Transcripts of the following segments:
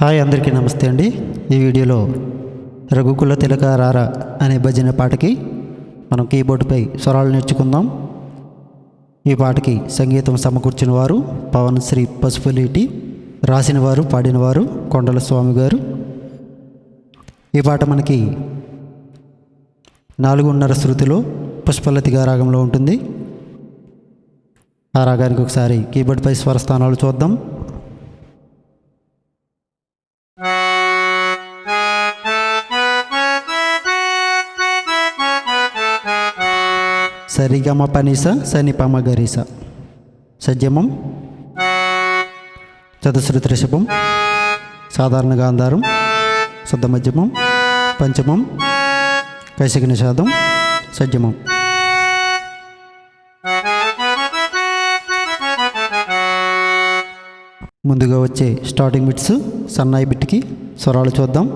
Hi అందరికీ నమస్తే అండి. ఈ వీడియోలో రఘుకుల తిలక రారా అనే భజన పాటకి మనం కీబోర్డుపై స్వరాలు నేర్చుకుందాం. ఈ పాటకి సంగీతం సమకూర్చిన వారు పవన్ శ్రీ పసుపులేటి రాసిన వారు పాడిన వారు కొండల స్వామి గారు. ఈ పాట మనకి నాలుగున్నర శృతిలో పుష్పలతిగా రాగంలో ఉంటుంది. ఆ రాగానికి ఒకసారి కీబోర్డ్పై స్వరస్థానాలు చూద్దాం. సరిగమ పనిస సనిపమ గరిస సజ్జమం చతుశ్రుతి రిషభం సాధారణ గాంధారం శుద్ధ మధ్యమం పంచమం కైసిక నిషాదం సజ్జమం ముందుగా వచ్చే స్టార్టింగ్ బిట్స్ సన్నాయి బిట్కి స్వరాలు చూద్దాం.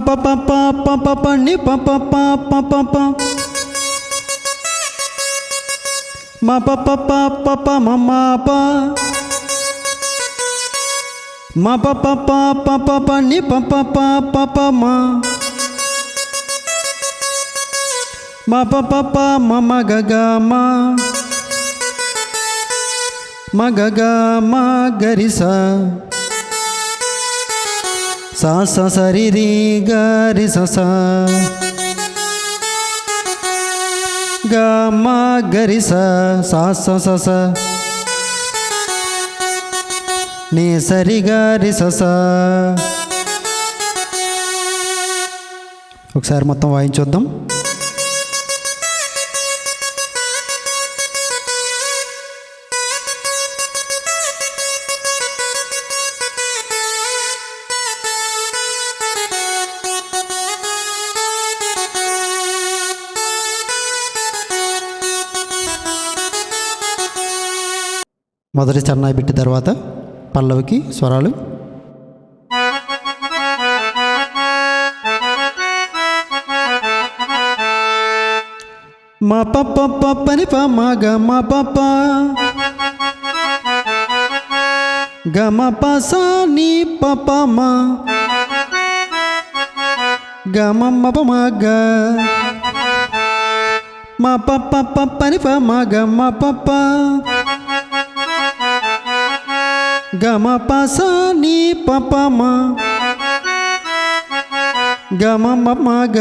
మా ప ప ప ప ప ప ని ప ప ప ప ప ప మా ప ప ప ప ప మ మా ప మా ప ప ప ప ప ప ని ప ప ప ప ప మా మా ప ప ప మ మ గ గ మా మ గ గ మా గరి సా సా స సరి రి గారి రి గ మా గరి స సా స స స. సరి గారి రి స. ఒకసారి మొత్తం వాయించొద్దాం. మొదటి చరణాయి పెట్టిన తర్వాత పల్లవికి స్వరాలు. మా పప్ప పని ప మా గ మా పప్ప. గ మా ప స ని ప మా. గ మ మ ప మా గ. మా ప ప ప పని ప మా గ మా పప్ప. గమ పస నీ పపమ. గమ ని ప ప మ గ మ మ మ గ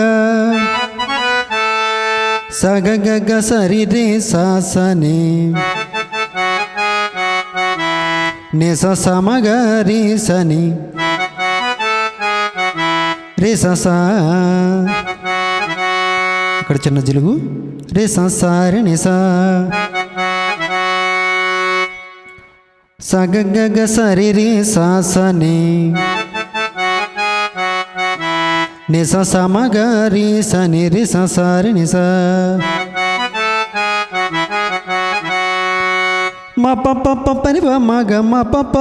స గ గ స రి స స స ఇక్కడ చిన్న జిలుగు. రే సంసారి నిసా. రి ని స స గ గ గ స రి రి స స ని ని స స మ గ రి స ని రి స స రి ని స మ ప ప ప ప ని ప మ గ మ ప ప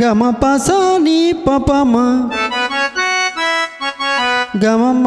గ మ ప స ని ప ప మ గ మ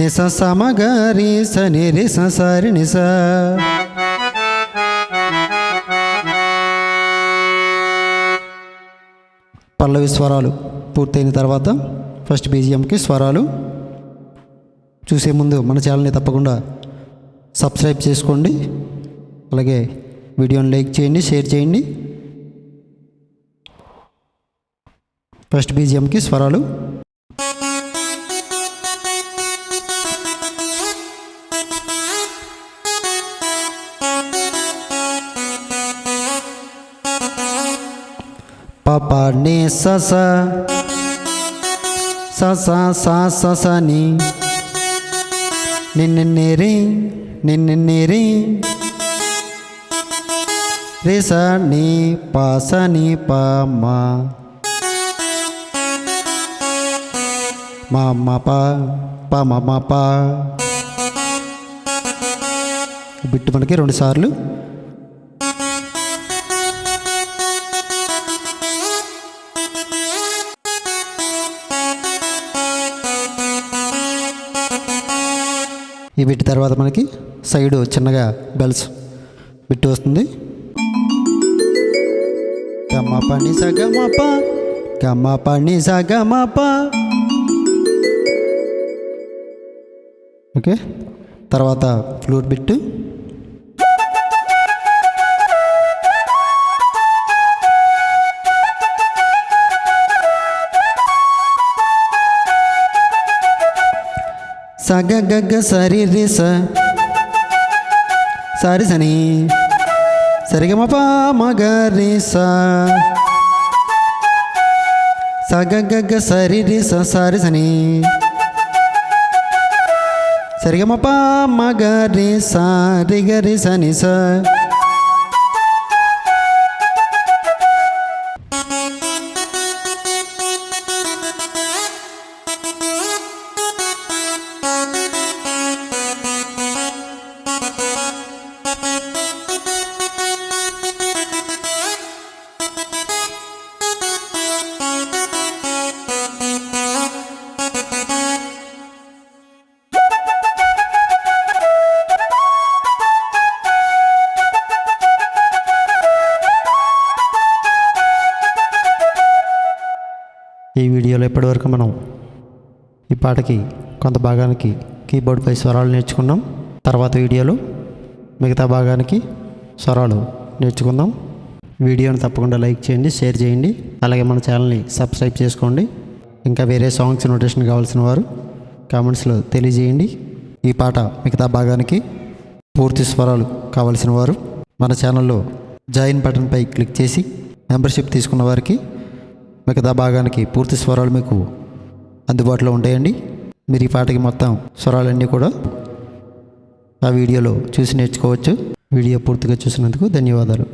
స స స రి స స ని పల్లవి స్వరాలు పూర్తయిన తర్వాత ఫస్ట్ బీజిఎంకి స్వరాలు. చూసే ముందు మన ఛానల్ని తప్పకుండా సబ్స్క్రైబ్ చేసుకోండి. అలాగే వీడియోని లైక్ చేయండి షేర్ చేయండి. ఫస్ట్ బీజిఎంకి స్వరాలు. పాప నే సస సస సా సస ని నిన్నెరి నిన్నెరి రే స ని పా స ని ప మా మా మా ప పా మా మా పా బిట్టు మనకి రెండు సార్లు ఈ బిట్ తర్వాత మనకి సైడ్ చిన్నగా బెల్స్ బిట్టు వస్తుంది. గమ పని సగమప గమ పని సగమప. ఓకే? తర్వాత ఫ్లూట్ బిట్టు. సగ గగ సరి రి స సరి సని సరిగమ ప మగ రి స సగ గగ సరి రి స సరి సని సరిగమ ప మగ రి స రి గ రి స ని స ఈ వీడియోలో ఇప్పటివరకు మనం ఈ పాటకి కొంత భాగానికి కీబోర్డ్పై స్వరాలు నేర్చుకున్నాం. తర్వాత వీడియోలో మిగతా భాగానికి స్వరాలు నేర్చుకుందాం. వీడియోని తప్పకుండా లైక్ చేయండి షేర్ చేయండి. అలాగే మన ఛానల్ని సబ్స్క్రైబ్ చేసుకోండి. ఇంకా వేరే సాంగ్స్ నోటేషన్ కావాల్సిన వారు కామెంట్స్లో తెలియజేయండి. ఈ పాట మిగతా భాగానికి పూర్తి స్వరాలు కావాల్సిన వారు మన ఛానల్లో జాయిన్ బటన్పై క్లిక్ చేసి మెంబర్షిప్ తీసుకున్న వారికి మిగతా భాగానికి పూర్తి స్వరాలు మీకు అందుబాటులో ఉంటాయండి. మీరు ఈ పాటకి మొత్తం స్వరాలన్నీ కూడా ఆ వీడియోలో చూసి నేర్చుకోవచ్చు. వీడియో పూర్తిగా చూసినందుకు ధన్యవాదాలు.